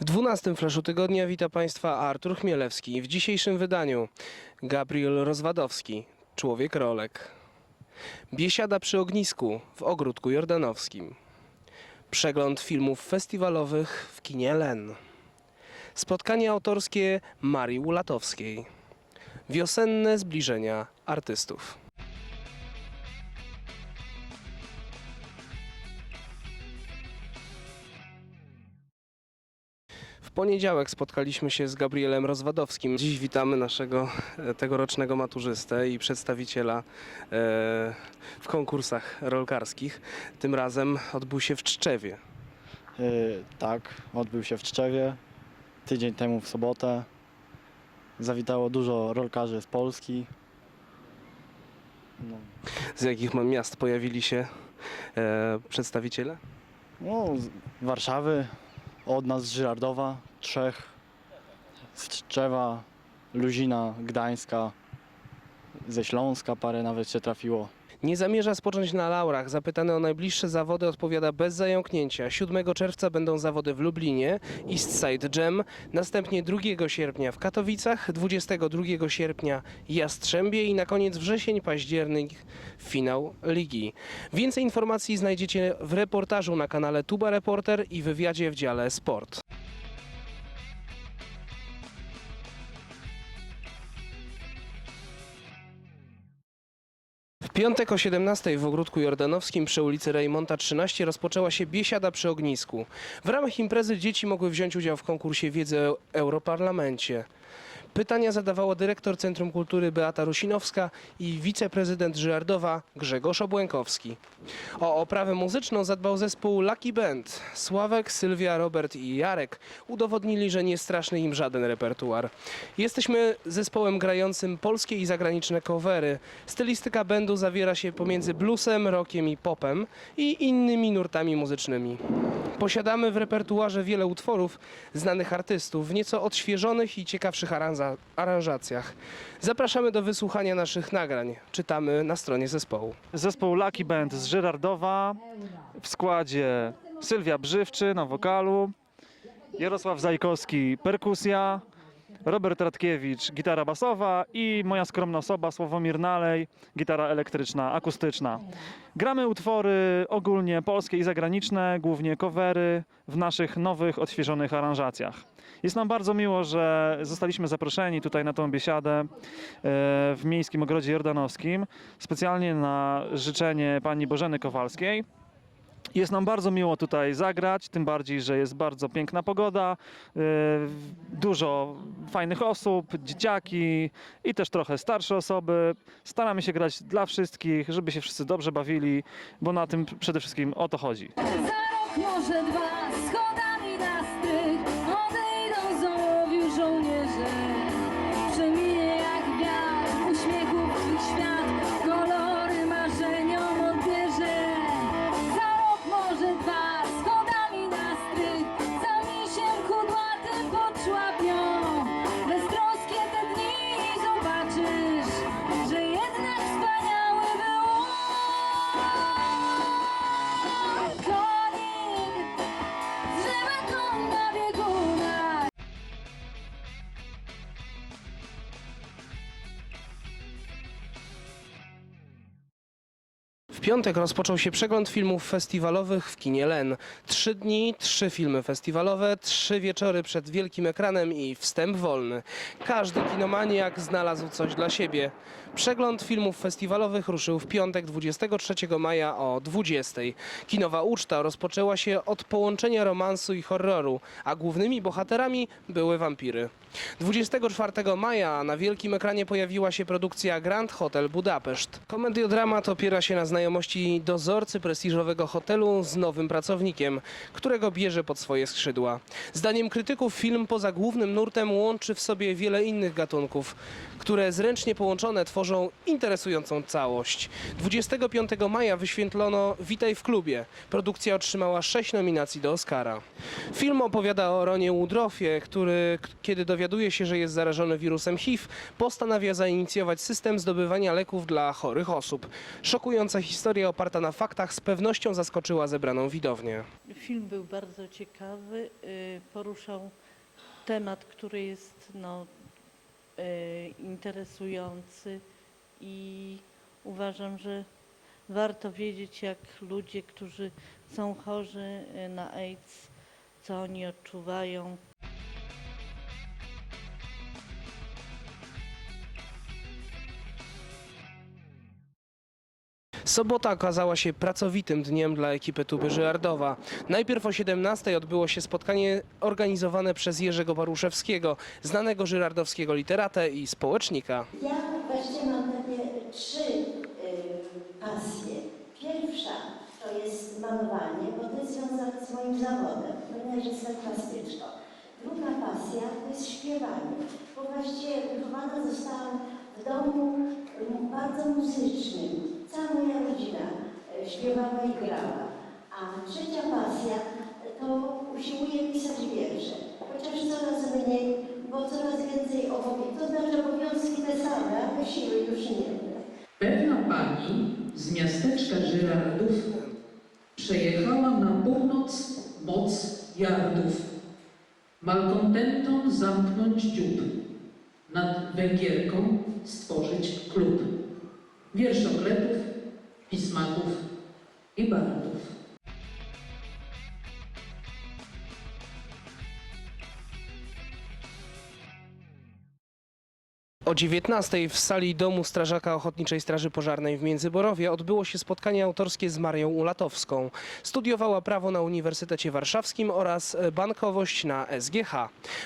W 12 Flaszu Tygodnia wita Państwa Artur Chmielewski. W dzisiejszym wydaniu Gabriel Rozwadowski, Człowiek Rolek. Biesiada przy ognisku w Ogródku Jordanowskim. Przegląd filmów festiwalowych w kinie Len. Spotkanie autorskie Marii Ulatowskiej. Wiosenne zbliżenia artystów. Poniedziałek spotkaliśmy się z Gabrielem Rozwadowskim. Dziś witamy naszego e, tegorocznego maturzystę i przedstawiciela e, w konkursach rolkarskich. Tym razem odbył się w Czczewie. Y, tak, odbył się w Czczewie tydzień temu w sobotę. Zawitało dużo rolkarzy z Polski. No, Z jakich miast pojawili się e, przedstawiciele? no, z Warszawy, od nas z Żyrardowa, trzech, z Czczewa, Luzina, Gdańska, ze Śląska parę nawet się trafiło. Nie zamierza spocząć na laurach. Zapytany o najbliższe zawody odpowiada bez zająknięcia. 7 czerwca będą zawody w Lublinie, East Side Jam, następnie 2 sierpnia w Katowicach, 22 sierpnia Jastrzębie i na koniec wrzesień, październik finał ligi. Więcej informacji znajdziecie w reportażu na kanale Tuba Reporter i wywiadzie w dziale Sport. Piątek o 17 w Ogródku Jordanowskim przy ulicy Rejmonta 13 rozpoczęła się biesiada przy ognisku. W ramach imprezy dzieci mogły wziąć udział w konkursie wiedzy o Europarlamencie. Pytania zadawała dyrektor Centrum Kultury Beata Rusinowska i wiceprezydent Żyrardowa Grzegorz Obłękowski. O oprawę muzyczną zadbał zespół Lucky Band. Sławek, Sylwia, Robert i Jarek udowodnili, że nie straszny im żaden repertuar. Jesteśmy zespołem grającym polskie i zagraniczne covery. Stylistyka bandu zawiera się pomiędzy bluesem, rockiem i popem i innymi nurtami muzycznymi. Posiadamy w repertuarze wiele utworów znanych artystów w nieco odświeżonych i ciekawszych aranża- aranżacjach. Zapraszamy do wysłuchania naszych nagrań. Czytamy na stronie zespołu. Zespół Lucky Band z Żyrardowa w składzie Sylwia Brzywczy na wokalu, Jarosław Zajkowski perkusja, Robert Radkiewicz gitara basowa i moja skromna osoba Sławomir Nalej gitara elektryczna, akustyczna. Gramy utwory ogólnie polskie i zagraniczne, głównie covery w naszych nowych, odświeżonych aranżacjach. Jest nam bardzo miło, że zostaliśmy zaproszeni tutaj na tą biesiadę e, w Miejskim Ogrodzie Jordanowskim, specjalnie na życzenie pani Bożeny Kowalskiej. Jest nam bardzo miło tutaj zagrać, tym bardziej, że jest bardzo piękna pogoda, e, dużo fajnych osób, dzieciaki i też trochę starsze osoby. Staramy się grać dla wszystkich, żeby się wszyscy dobrze bawili, bo na tym przede wszystkim o to chodzi. Za rok, może dwa, schodami piątek rozpoczął się przegląd filmów festiwalowych w kinie Len. Trzy dni, trzy filmy festiwalowe, trzy wieczory przed wielkim ekranem i wstęp wolny. Każdy kinomaniak znalazł coś dla siebie. Przegląd filmów festiwalowych ruszył w piątek 23 maja o 20. Kinowa uczta rozpoczęła się od połączenia romansu i horroru, a głównymi bohaterami były wampiry. 24 maja na wielkim ekranie pojawiła się produkcja Grand Hotel Budapeszt. Komediodramat opiera się na znajomości dozorcy prestiżowego hotelu z nowym pracownikiem, którego bierze pod swoje skrzydła. Zdaniem krytyków film poza głównym nurtem łączy w sobie wiele innych gatunków, które zręcznie połączone tworzą interesującą całość. 25 maja wyświetlono Witaj w klubie. Produkcja otrzymała sześć nominacji do Oscara. Film opowiada o Ronie Woodruffie, który kiedy dowiedział dowiaduje się, że jest zarażony wirusem HIV, postanawia zainicjować system zdobywania leków dla chorych osób. Szokująca historia oparta na faktach z pewnością zaskoczyła zebraną widownię. Film był bardzo ciekawy, y, poruszał temat, który jest no, y, interesujący i uważam, że warto wiedzieć, jak ludzie, którzy są chorzy y, na AIDS, co oni odczuwają. Sobota okazała się pracowitym dniem dla ekipy Tuby Żyardowa. Najpierw o 17 odbyło się spotkanie organizowane przez Jerzego Baruszewskiego, znanego żyrardowskiego literatę i społecznika. Ja właściwie mam takie trzy y, pasje. Pierwsza to jest malowanie, bo to jest związane z moim zawodem, ponieważ jestem plastyczką. Druga pasja to jest śpiewanie, bo właściwie wychowana zostałam w domu bardzo muzycznym. Cała moja rodzina y, śpiewała i grała. A trzecia pasja y, to usiłuję pisać wiersze, chociaż coraz mniej, bo coraz więcej obowiązków, to znaczy obowiązki te same, ale siły już nie. Pewna pani z miasteczka Żyrardów przejechała na północ moc Jardów. Malkontentom zamknąć dziób, nad Węgierką stworzyć klub. Wierszoklepów, pismaków i bardów. O 19 w sali Domu Strażaka Ochotniczej Straży Pożarnej w Międzyborowie odbyło się spotkanie autorskie z Marią Ulatowską. Studiowała prawo na Uniwersytecie Warszawskim oraz bankowość na SGH.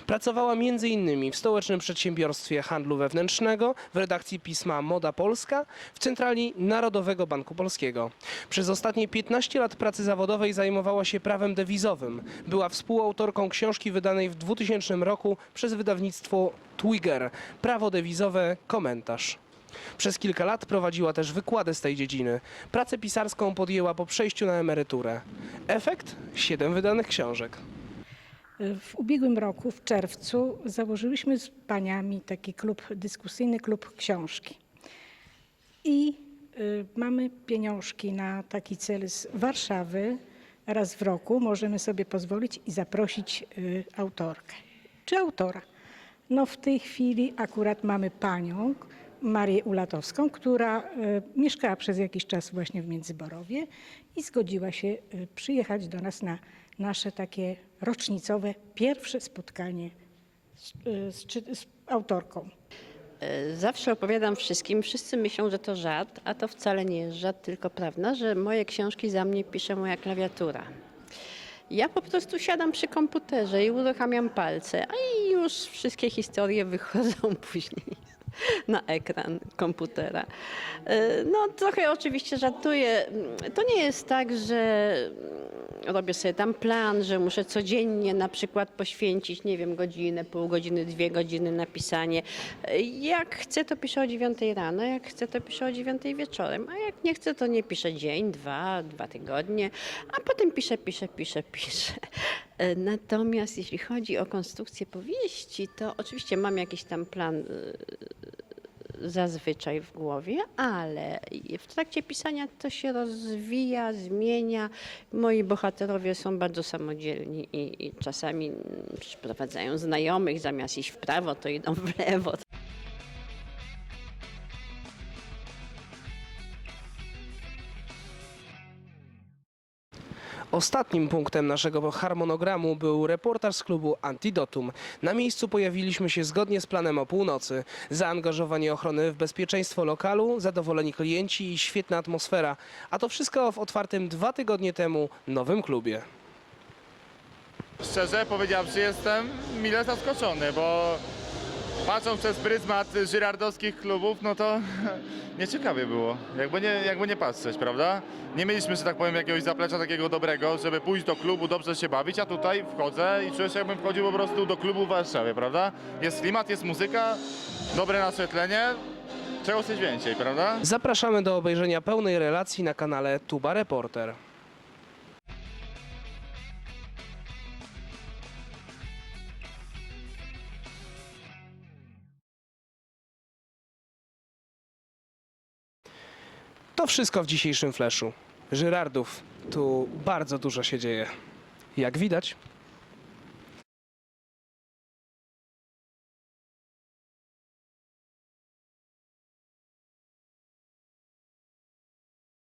Pracowała m.in. w Stołecznym Przedsiębiorstwie Handlu Wewnętrznego, w redakcji pisma Moda Polska, w centrali Narodowego Banku Polskiego. Przez ostatnie 15 lat pracy zawodowej zajmowała się prawem dewizowym. Była współautorką książki wydanej w 2000 roku przez wydawnictwo Twigger. Prawo dewizowe, komentarz. Przez kilka lat prowadziła też wykłady z tej dziedziny. Pracę pisarską podjęła po przejściu na emeryturę. Efekt? Siedem wydanych książek. W ubiegłym roku, w czerwcu, założyłyśmy z paniami taki klub dyskusyjny, klub książki. I y, mamy pieniążki na taki cel z Warszawy. Raz w roku możemy sobie pozwolić i zaprosić y, autorkę czy autora. No w tej chwili akurat mamy panią Marię Ulatowską, która y, mieszkała przez jakiś czas właśnie w Międzyborowie i zgodziła się y, przyjechać do nas na nasze takie rocznicowe pierwsze spotkanie z, y, z, z autorką. E, Zawsze opowiadam wszystkim, wszyscy myślą, że to żart, a to wcale nie jest żart, tylko prawda, że moje książki za mnie pisze moja klawiatura. Ja po prostu siadam przy komputerze i uruchamiam palce, a i już wszystkie historie wychodzą później na ekran komputera. E, No trochę oczywiście żartuję. To nie jest tak, że robię sobie tam plan, że muszę codziennie na przykład poświęcić, nie wiem, godzinę, pół godziny, dwie godziny na pisanie. Jak chcę, to piszę o dziewiątej rano, jak chcę, to piszę o dziewiątej wieczorem, a jak nie chcę, to nie piszę dzień, dwa, dwa tygodnie, a potem piszę, piszę, piszę, piszę. Natomiast jeśli chodzi o konstrukcję powieści, to oczywiście mam jakiś tam plan y, zazwyczaj w głowie, ale w trakcie pisania to się rozwija, zmienia. Moi bohaterowie są bardzo samodzielni i, i czasami przyprowadzają znajomych, zamiast iść w prawo, to idą w lewo. Ostatnim punktem naszego harmonogramu był reportaż z klubu Antidotum. Na miejscu pojawiliśmy się zgodnie z planem o północy. Zaangażowanie ochrony w bezpieczeństwo lokalu, zadowoleni klienci i świetna atmosfera. A to wszystko w otwartym dwa tygodnie temu nowym klubie. Szczerze powiedziawszy, jestem mile zaskoczony, bo patrząc przez pryzmat żyrardowskich klubów, no to nieciekawie było. Jakby nie, jakby nie patrzeć, prawda? Nie mieliśmy, że tak powiem, jakiegoś zaplecza takiego dobrego, żeby pójść do klubu, dobrze się bawić, a tutaj wchodzę i czuję się, jakbym wchodził po prostu do klubu w Warszawie, prawda? Jest klimat, jest muzyka, dobre naświetlenie, czego chceć więcej, prawda? Zapraszamy do obejrzenia pełnej relacji na kanale Tuba Reporter. To wszystko w dzisiejszym fleszu. Żyrardów, tu bardzo dużo się dzieje. Jak widać,